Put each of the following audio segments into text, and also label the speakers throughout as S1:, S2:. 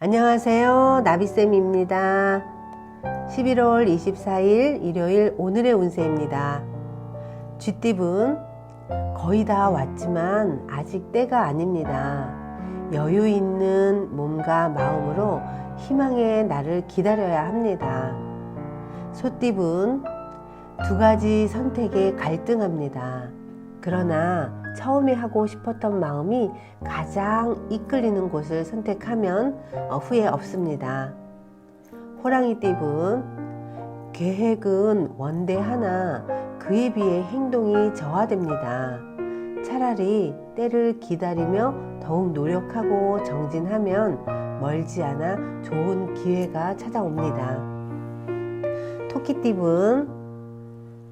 S1: 안녕하세요. 나비쌤입니다. 11월 24일 일요일 오늘의 운세입니다. 쥐띠분 거의 다 왔지만 아직 때가 아닙니다. 여유 있는 몸과 마음으로 희망의 날을 기다려야 합니다. 소띠분 두 가지 선택에 갈등합니다. 그러나 처음에 하고 싶었던 마음이 가장 이끌리는 곳을 선택하면 어, 후회 없습니다. 호랑이 띠분 계획은 원대 하나 그에 비해 행동이 저하됩니다. 차라리 때를 기다리며 더욱 노력하고 정진하면 멀지 않아 좋은 기회가 찾아옵니다. 토끼띠분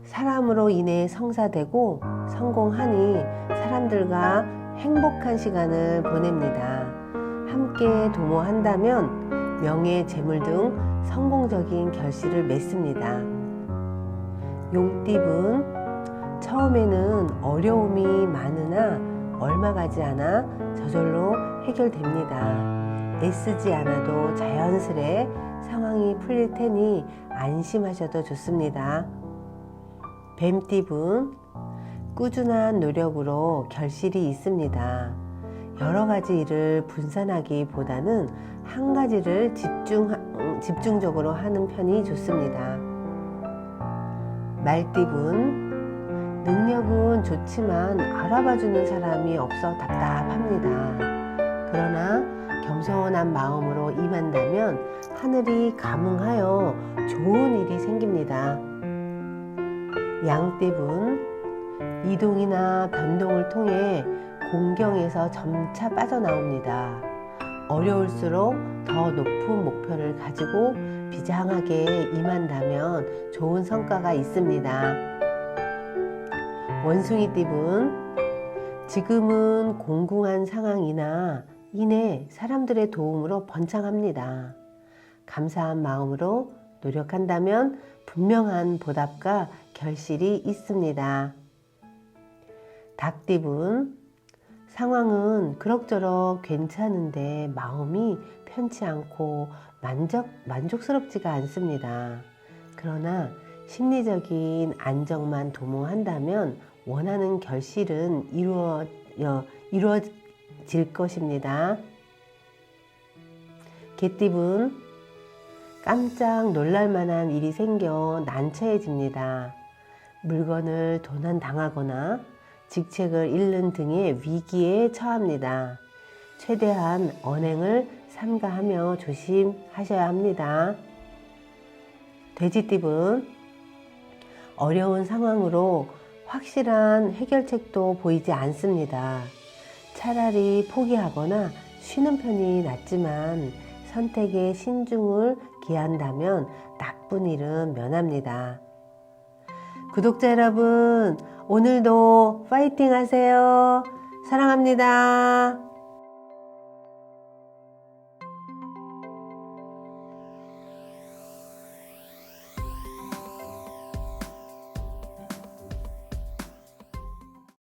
S1: 사람으로 인해 성사되고 성공하니 사람들과 행복한 시간을 보냅니다. 함께 도모한다면 명예, 재물 등 성공적인 결실을 맺습니다. 용띠분 처음에는 어려움이 많으나 얼마 가지 않아 저절로 해결됩니다. 애쓰지 않아도 자연스레 상황이 풀릴 테니 안심하셔도 좋습니다. 뱀띠분 꾸준한 노력으로 결실이 있습니다. 여러 가지 일을 분산하기보다는 한 가지를 집중, 집중적으로 하는 편이 좋습니다. 말띠분 능력은 좋지만 알아봐주는 사람이 없어 답답합니다. 그러나 겸손한 마음으로 임한다면 하늘이 감응하여 좋은 일이 생깁니다. 양띠분 이동이나 변동을 통해 공경에서 점차 빠져나옵니다. 어려울수록 더 높은 목표를 가지고 비장하게 임한다면 좋은 성과가 있습니다. 원숭이 띠분 지금은 공공한 상황이나 이내 사람들의 도움으로 번창합니다. 감사한 마음으로 노력한다면 분명한 보답과 결실이 있습니다. 닭띠분 상황은 그럭저럭 괜찮은데 마음이 편치 않고 만족, 만족스럽지가 않습니다. 그러나 심리적인 안정만 도모한다면 원하는 결실은 이루어, 이루어질 것입니다. 개띠분 깜짝 놀랄 만한 일이 생겨 난처해집니다. 물건을 도난 당하거나 직책을 잃는 등의 위기에 처합니다. 최대한 언행을 삼가하며 조심하셔야 합니다. 돼지띠분 어려운 상황으로 확실한 해결책도 보이지 않습니다. 차라리 포기하거나 쉬는 편이 낫지만 선택에 신중을 기한다면 나쁜 일은 면합니다. 구독자 여러분, 오늘도 파이팅 하세요. 사랑합니다.